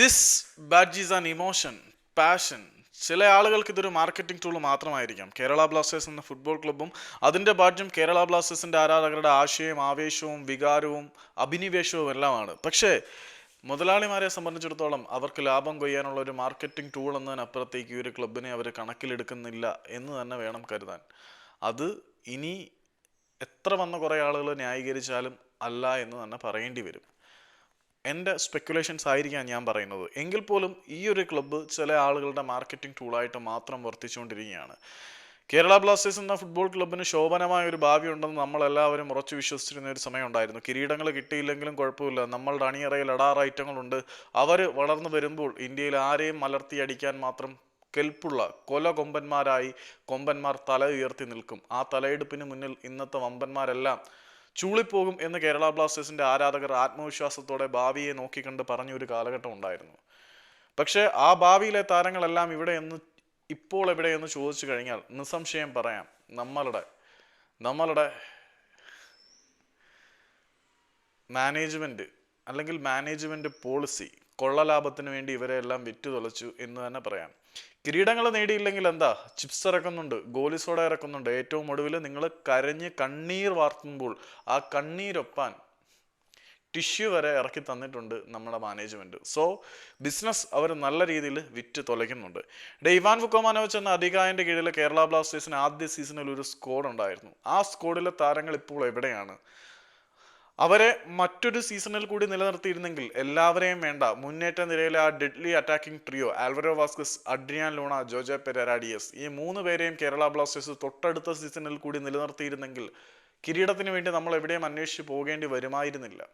This badge is an emotion passion ചില ആളുകൾക്ക് ഇതൊരു മാർക്കറ്റിംഗ് ടൂൾ മാത്രമായിരിക്കാം. കേരള ബ്ലാസ്റ്റേഴ്സ് എന്ന ഫുട്ബോൾ ക്ലബ്ബും അതിന്റെ ബാഡ്ജും കേരള ബ്ലാസ്റ്റേഴ്സിന്റെ ആരാധകരുടെ ആശയവും ആവേശവും വികാരവും അഭിനിവേശവും എല്ലാമാണ്. പക്ഷേ മുതലാളിമാരെ സംബന്ധിച്ചിടത്തോളം അവർക്ക് ലാഭം കൊയ്യാനുള്ള ഒരു മാർക്കറ്റിംഗ് ടൂൾ എന്നതിനപ്പുറത്തേക്ക് ഈ ഒരു ക്ലബിനെ അവർ കണക്കിലെടുക്കുന്നില്ല എന്ന് തന്നെ വേണം കരുതാൻ. അത് ഇനി എത്ര വന്ന കുറേ ആളുകൾ ന്യായീകരിച്ചാലും അല്ല എന്ന് തന്നെ പറയേണ്ടി വരും. എന്റെ സ്പെക്കുലേഷൻസ് ആയിരിക്കാം ഞാൻ പറയുന്നത്. എങ്കിൽ പോലും ഈ ഒരു ക്ലബ്ബ് ചില ആളുകളുടെ മാർക്കറ്റിംഗ് ടൂളായിട്ട് മാത്രം വർത്തിച്ചുകൊണ്ടിരിക്കുകയാണ്. കേരള ബ്ലാസ്റ്റേഴ്സ് എന്ന ഫുട്ബോൾ ക്ലബ്ബിന് ശോഭനമായ ഒരു ഭാവി ഉണ്ടെന്ന് നമ്മളെല്ലാവരും ഉറച്ചു വിശ്വസിച്ചിരുന്ന ഒരു സമയമുണ്ടായിരുന്നു. കിരീടങ്ങൾ കിട്ടിയില്ലെങ്കിലും കുഴപ്പമില്ല. നമ്മളുടെ അണിയറയിൽ അടാർ ഐറ്റങ്ങളുണ്ട് അവർ വളർന്നു വരുമ്പോൾ ഇന്ത്യയിൽ ആരെയും മലർത്തി അടിക്കാൻ മാത്രം കെൽപ്പുള്ള കൊല കൊമ്പന്മാരായി കൊമ്പന്മാർ തല ഉയർത്തി നിൽക്കും. ആ തലയെടുപ്പിന് മുന്നിൽ ഇന്നത്തെ വമ്പന്മാരെല്ലാം ചൂളിപ്പോകും എന്ന് കേരള ബ്ലാസ്റ്റേഴ്സിന്റെ ആരാധകർ ആത്മവിശ്വാസത്തോടെ ഭാവിയെ നോക്കിക്കണ്ട് പറഞ്ഞ ഒരു കാലഘട്ടം ഉണ്ടായിരുന്നു. പക്ഷേ ആ ഭാവിയിലെ താരങ്ങളെല്ലാം ഇവിടെ എന്ന് ഇപ്പോൾ എവിടെയെന്ന് ചോദിച്ചു കഴിഞ്ഞാൽ നിസ്സംശയം പറയാം നമ്മളുടെ നമ്മളുടെ മാനേജ്മെന്റ് അല്ലെങ്കിൽ മാനേജ്മെന്റ് പോളിസി കൊള്ളലാഭത്തിന് വേണ്ടി ഇവരെ എല്ലാം വിറ്റുതൊലച്ചു എന്ന് തന്നെ പറയാം. കിരീടങ്ങൾ നേടിയില്ലെങ്കിൽ എന്താ? ചിപ്സ് ഇറക്കുന്നുണ്ട് ഗോലി സോഡ ഇറക്കുന്നുണ്ട്. ഏറ്റവും ഒടുവിൽ നിങ്ങൾ കരഞ്ഞ് കണ്ണീർ വാർത്തുമ്പോൾ ആ കണ്ണീരൊപ്പാൻ ടിഷ്യൂ വരെ ഇറക്കി തന്നിട്ടുണ്ട് നമ്മുടെ മാനേജ്മെന്റ്. സോ ബിസിനസ് അവർ നല്ല രീതിയിൽ വിറ്റ് തുലയ്ക്കുന്നുണ്ട്. ഡേ ഇവാൻ ഫുക്കോമാനോവിച്ച് എന്ന അധികായന്റെ കീഴിൽ കേരള ബ്ലാസ്റ്റേഴ്സിന് ആദ്യ സീസണിൽ ഒരു സ്കോഡ് ഉണ്ടായിരുന്നു. ആ സ്കോഡിലെ താരങ്ങൾ ഇപ്പോൾ എവിടെയാണ്? അവരെ മറ്റൊരു സീസണിൽ കൂടി നിലനിർത്തിയിരുന്നെങ്കിൽ എല്ലാവരെയും വേണ്ട. മുന്നേറ്റ നിരയിലെ ആ deadly attacking trio Alvaro Vazquez Adrian Luna ജോജെ Pereyra Diaz ഈ മൂന്ന് പേരെയും കേരള ബ്ലാസ്റ്റേഴ്സ് തൊട്ടടുത്ത സീസണിൽ കൂടി നിലനിർത്തിയിരുന്നെങ്കിൽ കിരീടത്തിന് വേണ്ടി നമ്മൾ എവിടെയും അന്വേഷിച്ച് പോകേണ്ടി വരുമായിരുന്നില്ല.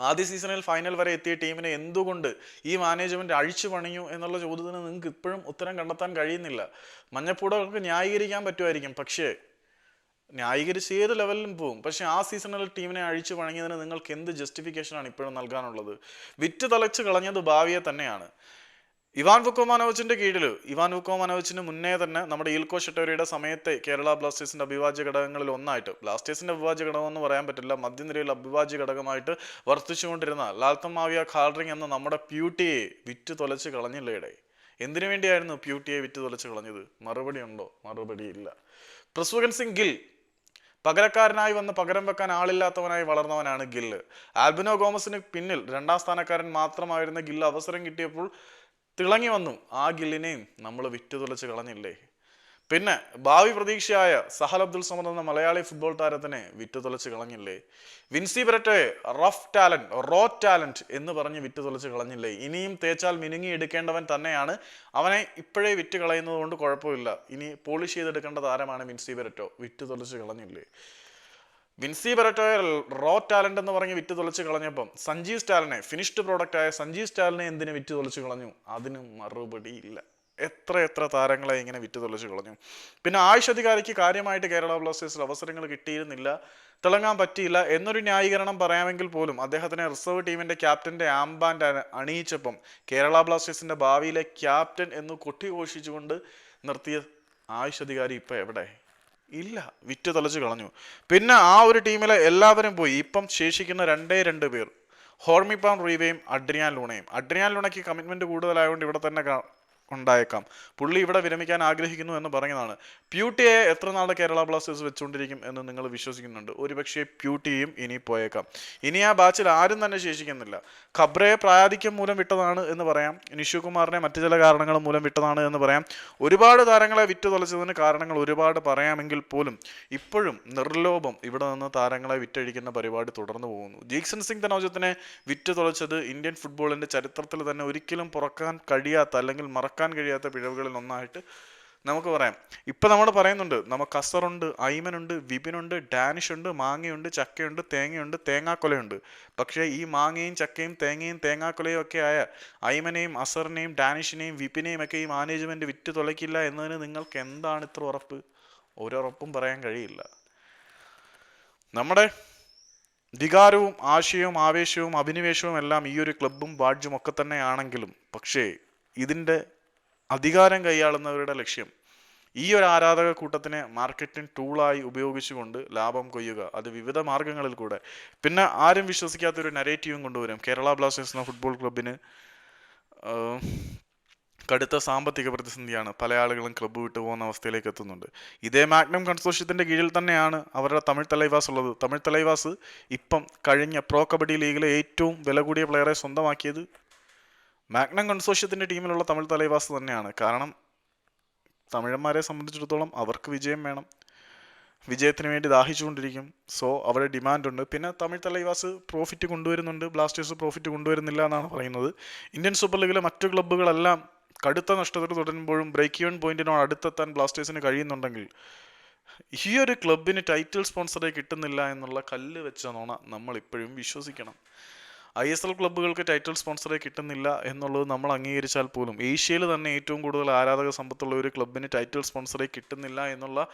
ആദ്യ സീസണിൽ ഫൈനൽ വരെ എത്തിയ ടീമിനെ എന്തുകൊണ്ട് ഈ മാനേജ്മെന്റ് അഴിച്ചു പണിഞ്ഞു എന്നുള്ള ചോദ്യത്തിന് നിങ്ങൾക്ക് ഇപ്പോഴും ഉത്തരം കണ്ടെത്താൻ കഴിയുന്നില്ല. മഞ്ഞപ്പൂടകൾക്ക് ന്യായീകരിക്കാൻ പറ്റുമായിരിക്കും. പക്ഷേ ന്യായീകരിച്ച് ഏത് ലെവലിലും പോകും പക്ഷേ ആ സീസണിൽ ടീമിനെ അഴിച്ചു വഴങ്ങിയതിന് നിങ്ങൾക്ക് എന്ത് ജസ്റ്റിഫിക്കേഷനാണ് ഇപ്പോഴും നൽകാനുള്ളത്? വിറ്റ് തലച്ച് കളഞ്ഞത് ഭാവിയെ തന്നെയാണ്. ഇവാൻ വുക്കോമാനോവിച്ചിന്റെ കീഴിൽ ഇവാൻ വുക്കോമാനോവിച്ചിന് മുന്നേ തന്നെ നമ്മുടെ ഈൽക്കോ ഷെട്ടോരിയുടെ സമയത്തെ കേരള ബ്ലാസ്റ്റേഴ്സിന്റെ അഭിവാജ്യ ഘടകങ്ങളിൽ ഒന്നായിട്ട് ബ്ലാസ്റ്റേഴ്സിന്റെ അഭിവാജ്യ ഘടകം എന്ന് പറയാൻ പറ്റില്ല മധ്യനിരയിൽ അഭിവാജ്യ ഘടകമായിട്ട് വർത്തിച്ചുകൊണ്ടിരുന്ന ലാൽത്തം മാവിയ ഖാൾറിംഗ് എന്ന നമ്മുടെ പ്യൂട്ടിയെ വിറ്റ് തൊലച്ച് കളഞ്ഞില്ലേടെ എന്തിനു വേണ്ടിയായിരുന്നു പ്യൂട്ടിയെ വിറ്റ് തൊലച്ച് കളഞ്ഞത്? മറുപടി ഉണ്ടോ? മറുപടി ഇല്ല. പ്രസുഖൻ സിംഗ് ഗിൽ പകരക്കാരനായി വന്ന് പകരം വെക്കാൻ ആളില്ലാത്തവനായി വളർന്നവനാണ് ഗില്ല്. ആൽബിനോ ഗോമസിന് പിന്നിൽ രണ്ടാം സ്ഥാനക്കാരൻ മാത്രമായിരുന്ന ഗില്ല് അവസരം കിട്ടിയപ്പോൾ തിളങ്ങി വന്നു. ആ ഗില്ലിനെയും നമ്മൾ വിറ്റുതുലച്ച് കളഞ്ഞില്ലേ? പിന്നെ ഭാവി പ്രതീക്ഷയായ സഹൽ അബ്ദുൾ സമദ് എന്ന മലയാളി ഫുട്ബോൾ താരത്തിനെ വിറ്റുതുലച്ച് കളഞ്ഞില്ലേ? വിൻസി ബെരറ്റോയെ റഫ് ടാലന്റ് റോ ടാലന്റ് എന്ന് പറഞ്ഞ് വിറ്റുതുലച്ച് കളഞ്ഞില്ലേ? ഇനിയും തേച്ചാൽ മിനുങ്ങി എടുക്കേണ്ടവൻ തന്നെയാണ്. അവനെ ഇപ്പോഴേ വിറ്റ് കളയുന്നത് കൊണ്ട് കുഴപ്പമില്ല. ഇനി പോളിഷ് ചെയ്തെടുക്കേണ്ട താരമാണ് വിൻസി ബെരറ്റോ വിറ്റുതുലച്ച് കളഞ്ഞില്ലേ? വിൻസി ബെററ്റോയെ റോ ടാലന്റ് എന്ന് പറഞ്ഞ് വിറ്റ് തുളച്ച് കളഞ്ഞപ്പം സഞ്ജീവ് സ്റ്റാലിനെ ഫിനിഷ്ഡ് പ്രോഡക്റ്റായ സഞ്ജീവ് സ്റ്റാലിനെ എന്തിനു വിറ്റ് തുളച്ച് കളഞ്ഞു? അതിനും മറുപടി ഇല്ല എത്ര എത്ര താരങ്ങളെ ഇങ്ങനെ വിറ്റ് തുളച്ച് കളഞ്ഞു. പിന്നെ ആയുഷ് അധികാരിക്ക് കാര്യമായിട്ട് കേരള ബ്ലാസ്റ്റേഴ്സിൽ അവസരങ്ങൾ കിട്ടിയിരുന്നില്ല. തിളങ്ങാൻ പറ്റിയില്ല എന്നൊരു ന്യായീകരണം പറയാമെങ്കിൽ പോലും അദ്ദേഹത്തിനെ റിസർവ് ടീമിന്റെ ക്യാപ്റ്റന്റെ ആംബാൻഡ് അണിയിച്ചപ്പം കേരള ബ്ലാസ്റ്റേഴ്സിന്റെ ഭാവിയിലെ ക്യാപ്റ്റൻ എന്ന് കൊട്ടിഘോഷിച്ചുകൊണ്ട് നിർത്തിയ ആയുഷ് അധികാരി ഇപ്പം എവിടെ? ഇല്ല വിറ്റ് തലച്ച് കളഞ്ഞു. പിന്നെ ആ ഒരു ടീമിലെ എല്ലാവരും പോയി. ഇപ്പം ശേഷിക്കുന്ന രണ്ടേ രണ്ട് പേർ. ഹോർമിപ്പാൻ റീവയും അഡ്രിയാൻ ലൂണയും. അഡ്രിയാൻ ലൂണയ്ക്ക് കമ്മിറ്റ്മെന്റ് കൂടുതലായതുകൊണ്ട് ഇവിടെ തന്നെ ഉണ്ടായേക്കാം. പുള്ളി ഇവിടെ വിരമിക്കാൻ ആഗ്രഹിക്കുന്നു എന്ന് പറഞ്ഞതാണ്. പ്യൂട്ടിയെ എത്ര നാളെ കേരള ബ്ലാസ്റ്റേഴ്സ് വെച്ചുകൊണ്ടിരിക്കും എന്ന് നിങ്ങൾ വിശ്വസിക്കുന്നുണ്ട്. ഒരുപക്ഷെ പ്യൂട്ടിയും ഇനി പോയേക്കാം. ഇനി ആ ബാച്ചിൽ ആരും തന്നെ ശേഷിക്കുന്നില്ല. ഖബ്രയെ പ്രായാധിക്യം മൂലം വിട്ടതാണ് എന്ന് പറയാം. നിഷു കുമാറിനെ മറ്റു ചില കാരണങ്ങൾ മൂലം വിട്ടതാണ് എന്ന് പറയാം. ഒരുപാട് താരങ്ങളെ വിറ്റ് തുലച്ചതിന് കാരണങ്ങൾ ഒരുപാട് പറയാമെങ്കിൽ പോലും ഇപ്പോഴും നിർലോഭം ഇവിടെ നിന്ന് താരങ്ങളെ വിറ്റഴിക്കുന്ന പരിപാടി തുടർന്നു പോകുന്നു. ജീക്സൺ സിംഗ് തനോജത്തിനെ വിറ്റ് തുലച്ചത് ഇന്ത്യൻ ഫുട്ബോളിന്റെ ചരിത്രത്തിൽ തന്നെ ഒരിക്കലും പുറക്കാൻ കഴിയാത്ത അല്ലെങ്കിൽ മറക്കാൻ കഴിയാത്ത പിഴവുകളിൽ ഒന്നായിട്ട് നമുക്ക് പറയാം. ഇപ്പം നമ്മൾ പറയുന്നുണ്ട് നമുക്ക് അസറുണ്ട് ഐമനുണ്ട് വിപിനുണ്ട് ഡാനിഷ് ഉണ്ട് മാങ്ങയുണ്ട് ചക്കയുണ്ട് തേങ്ങയുണ്ട് തേങ്ങാക്കൊലയുണ്ട്. പക്ഷേ ഈ മാങ്ങയും ചക്കയും തേങ്ങയും തേങ്ങാക്കൊലയും ഒക്കെ ആയ ഐമനെയും അസറിനെയും ഡാനിഷിനെയും വിപിനെയും ഒക്കെ ഈ മാനേജ്മെന്റ് വിറ്റ് തുളയ്ക്കില്ല എന്നതിന് നിങ്ങൾക്ക് എന്താണ് ഇത്ര ഉറപ്പ്? ഒരുറപ്പും പറയാൻ കഴിയില്ല. നമ്മുടെ വികാരവും ആശയവും ആവേശവും അഭിനിവേശവും എല്ലാം ഈ ഒരു ക്ലബും വാഡ്ജും ഒക്കെ തന്നെയാണെങ്കിലും പക്ഷേ ഇതിന്റെ അധികാരം കൈയാളുന്നവരുടെ ലക്ഷ്യം. ഈ ഒരു ആരാധക കൂട്ടത്തിനെ മാർക്കറ്റിംഗ് ടൂളായി ഉപയോഗിച്ചുകൊണ്ട് ലാഭം കൊയ്യുക. അത് വിവിധ മാർഗങ്ങളിൽ കൂടെ. പിന്നെ ആരും വിശ്വസിക്കാത്ത ഒരു നരേറ്റീവും കൊണ്ടുവരും. കേരള ബ്ലാസ്റ്റേഴ്സ് എന്ന ഫുട്ബോൾ ക്ലബിന് കടുത്ത സാമ്പത്തിക പ്രതിസന്ധിയാണ് പല ആളുകളും ക്ലബ്ബ് വിട്ടു പോകുന്ന അവസ്ഥയിലേക്ക് എത്തുന്നുണ്ട്. ഇതേ മാഗ്നം കൺസോഷ്യത്തിന്റെ കീഴിൽ തന്നെയാണ് അവരുടെ തമിഴ് തലൈവാസ് ഉള്ളത്. തമിഴ് തലൈവാസ് ഇപ്പം കഴിഞ്ഞ പ്രോ കബഡി ലീഗിലെ ഏറ്റവും വില കൂടിയ പ്ലെയറെ സ്വന്തമാക്കിയത് മാഗ്നം കൺസോഷ്യത്തിന്റെ ടീമിലുള്ള തമിഴ് തലൈവാസ് തന്നെയാണ്. കാരണം തമിഴന്മാരെ സംബന്ധിച്ചിടത്തോളം അവർക്ക് വിജയം വേണം. വിജയത്തിന് വേണ്ടി ദാഹിച്ചുകൊണ്ടിരിക്കും. സോ അവിടെ ഡിമാൻഡ് ഉണ്ട്. പിന്നെ തമിഴ് തലൈവാസ് പ്രോഫിറ്റ് കൊണ്ടുവരുന്നുണ്ട്. ബ്ലാസ്റ്റേഴ്സ് പ്രോഫിറ്റ് കൊണ്ടുവരുന്നില്ല എന്നാണ് പറയുന്നത്. ഇന്ത്യൻ സൂപ്പർ ലീഗിലെ മറ്റു ക്ലബ്ബുകളെല്ലാം കടുത്ത നഷ്ടത്തിൽ തുടരുമ്പോഴും ബ്രേക്ക് ഈവൻ പോയിന്റിനോട് അടുത്തെത്താൻ ബ്ലാസ്റ്റേഴ്സിന് കഴിയുന്നുണ്ടെങ്കിൽ ഈ ഒരു ക്ലബിന് ടൈറ്റിൽ സ്പോൺസറെ കിട്ടുന്നില്ല എന്നുള്ള കല്ല് വെച്ച നോണ നമ്മൾ ഇപ്പോഴും വിശ്വസിക്കണം. ഐ എസ് എൽ ക്ലബ്ബുകൾക്ക് ടൈറ്റിൽ സ്പോൺസറെ കിട്ടുന്നില്ല എന്നുള്ളത് നമ്മൾ അംഗീകരിച്ചാൽ പോലും. ഏഷ്യയിൽ തന്നെ ഏറ്റവും കൂടുതൽ ആരാധക സമ്പത്തുള്ള ഒരു ക്ലബിന് ടൈറ്റിൽ സ്പോൺസറെ കിട്ടുന്നില്ല എന്നുള്ള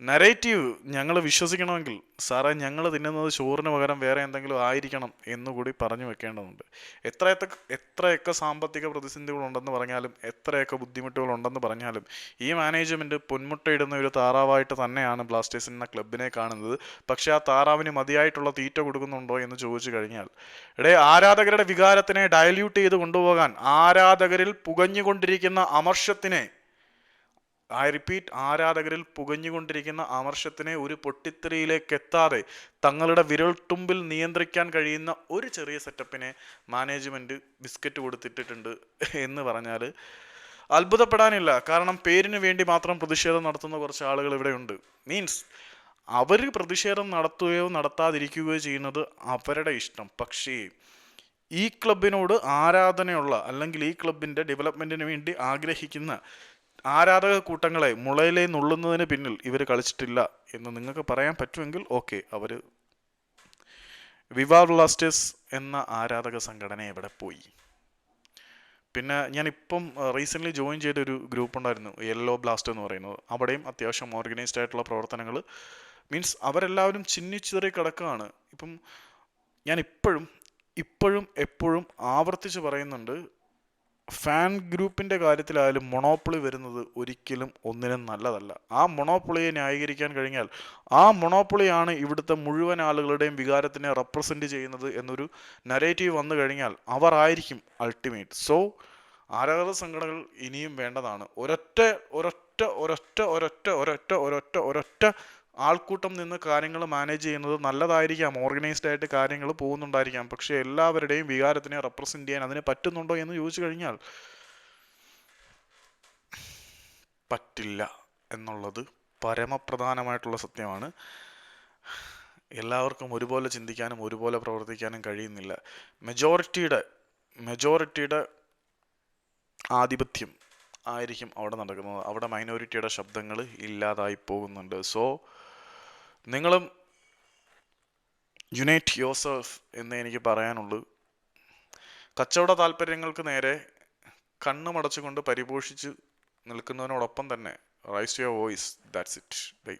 നരേറ്റീവ് ഞങ്ങൾ വിശ്വസിക്കണമെങ്കിൽ സാറേ ഞങ്ങൾ തിന്നുന്നത് ചോറിന് പകരം വേറെ എന്തെങ്കിലും ആയിരിക്കണം എന്നുകൂടി പറഞ്ഞു വെക്കേണ്ടതുണ്ട്. എത്രയൊക്കെ എത്രയൊക്കെ സാമ്പത്തിക പ്രതിസന്ധികളുണ്ടെന്ന് പറഞ്ഞാലും എത്രയൊക്കെ ബുദ്ധിമുട്ടുകളുണ്ടെന്ന് പറഞ്ഞാലും ഈ മാനേജ്മെന്റ് പൊന്മുട്ടയിടുന്ന ഒരു താറാവായിട്ട് തന്നെയാണ് ബ്ലാസ്റ്റേഴ്സ് എന്ന ക്ലബിനെ കാണുന്നത്. പക്ഷേ ആ താറാവിന് മതിയായിട്ടുള്ള തീറ്റ കൊടുക്കുന്നുണ്ടോ എന്ന് ചോദിച്ചു കഴിഞ്ഞാൽ ഇടേ ആരാധകരുടെ വികാരത്തിനെ ഡയല്യൂട്ട് ചെയ്ത് കൊണ്ടുപോകാൻ ആരാധകരിൽ പുകഞ്ഞുകൊണ്ടിരിക്കുന്ന അമർഷത്തിനെ ഐ റിപ്പീറ്റ് ആരാധകരിൽ പുകഞ്ഞുകൊണ്ടിരിക്കുന്ന അമർഷത്തിനെ ഒരു പൊട്ടിത്തെറിയിലേക്ക് എത്താതെ തങ്ങളുടെ വിരൽത്തുമ്പിൽ നിയന്ത്രിക്കാൻ കഴിയുന്ന ഒരു ചെറിയ സെറ്റപ്പിനെ മാനേജ്മെന്റ് ബിസ്ക്കറ്റ് കൊടുത്തിട്ടിട്ടുണ്ട് എന്ന് പറഞ്ഞാൽ അത്ഭുതപ്പെടാനില്ല. കാരണം പേരിന് വേണ്ടി മാത്രം പ്രതിഷേധം നടത്തുന്ന കുറച്ച് ആളുകൾ ഇവിടെയുണ്ട് മീൻസ് അവർ പ്രതിഷേധം നടത്തുകയോ നടത്താതിരിക്കുകയോ ചെയ്യുന്നത് അവരുടെ ഇഷ്ടം. പക്ഷേ ഈ ക്ലബിനോട് ആരാധനയുള്ള അല്ലെങ്കിൽ ഈ ക്ലബിന്റെ ഡെവലപ്മെന്റിന് വേണ്ടി ആഗ്രഹിക്കുന്ന ആരാധക കൂട്ടങ്ങളെ മുളയിലെ നുള്ളുന്നതിന് പിന്നിൽ ഇവർ കളിച്ചിട്ടില്ല എന്ന് നിങ്ങൾക്ക് പറയാൻ പറ്റുമെങ്കിൽ ഓക്കെ അവർ വിവാ ബ്ലാസ്റ്റേഴ്സ് എന്ന ആരാധക സംഘടന എവിടെ പോയി? പിന്നെ ഞാനിപ്പം റീസെന്റ്ലി ജോയിൻ ചെയ്ത ഒരു ഗ്രൂപ്പ് ഉണ്ടായിരുന്നു യെല്ലോ ബ്ലാസ്റ്റ് എന്ന് പറയുന്നത്. അവിടെയും അത്യാവശ്യം ഓർഗനൈസ്ഡ് ആയിട്ടുള്ള പ്രവർത്തനങ്ങൾ. മീൻസ് അവരെല്ലാവരും ചിന്നിച്ചിതറി കിടക്കുകയാണ്. ഇപ്പം ഞാൻ ഇപ്പോഴും ഇപ്പോഴും എപ്പോഴും ആവർത്തിച്ച് പറയുന്നുണ്ട് ഫാൻ ഗ്രൂപ്പിന്റെ കാര്യത്തിലായാലും മൊണോപ്പൊളി വരുന്നത് ഒരിക്കലും ഒന്നിനും നല്ലതല്ല. ആ മൊണോപ്പൊളിയെ ന്യായീകരിക്കാൻ കഴിഞ്ഞാൽ ആ മൊണോപ്പൊളിയാണ് ഇവിടുത്തെ മുഴുവൻ ആളുകളുടെയും വികാരത്തിനെ റെപ്രസെന്റ് ചെയ്യുന്നത് എന്നൊരു നരേറ്റീവ് വന്നു കഴിഞ്ഞാൽ അവർ ആയിരിക്കും അൾട്ടിമേറ്റ് സോ ആരാധക സംഘടനകൾ ഇനിയും വേണ്ടതാണ്. ഒരൊറ്റ ഒരൊറ്റ ഒരൊറ്റ ഒരൊറ്റ ഒരൊറ്റ ഒരൊറ്റ ഒരൊറ്റ ആൾക്കൂട്ടം നിന്ന് കാര്യങ്ങൾ മാനേജ് ചെയ്യുന്നത് നല്ലതായിരിക്കാം. ഓർഗനൈസ്ഡ് ആയിട്ട് കാര്യങ്ങൾ പോകുന്നുണ്ടായിരിക്കാം. പക്ഷേ എല്ലാവരുടെയും വികാരത്തിനെ റെപ്രസെന്റ് ചെയ്യാൻ അതിന് പറ്റുന്നുണ്ടോ എന്ന് ചോദിച്ചു കഴിഞ്ഞാൽ പറ്റില്ല എന്നുള്ളത് പരമപ്രധാനമായിട്ടുള്ള സത്യമാണ്. എല്ലാവർക്കും ഒരുപോലെ ചിന്തിക്കാനും ഒരുപോലെ പ്രവർത്തിക്കാനും കഴിയുന്നില്ല. മെജോറിറ്റിയുടെ മെജോറിറ്റിയുടെ ആധിപത്യം ആയിരിക്കും അവിടെ നടക്കുന്നത്. അവിടെ മൈനോറിറ്റിയുടെ ശബ്ദങ്ങൾ ഇല്ലാതായി പോകുന്നുണ്ട്. സോ നിങ്ങളും യുനൈറ്റ് യോസഫ് എന്ന് എനിക്ക് പറയാനുള്ളൂ. കച്ചവട താല്പര്യങ്ങൾക്ക് നേരെ കണ്ണുമടച്ചുകൊണ്ട് പരിപോഷിച്ച് നിൽക്കുന്നതിനോടൊപ്പം തന്നെ rise your voice that's it bye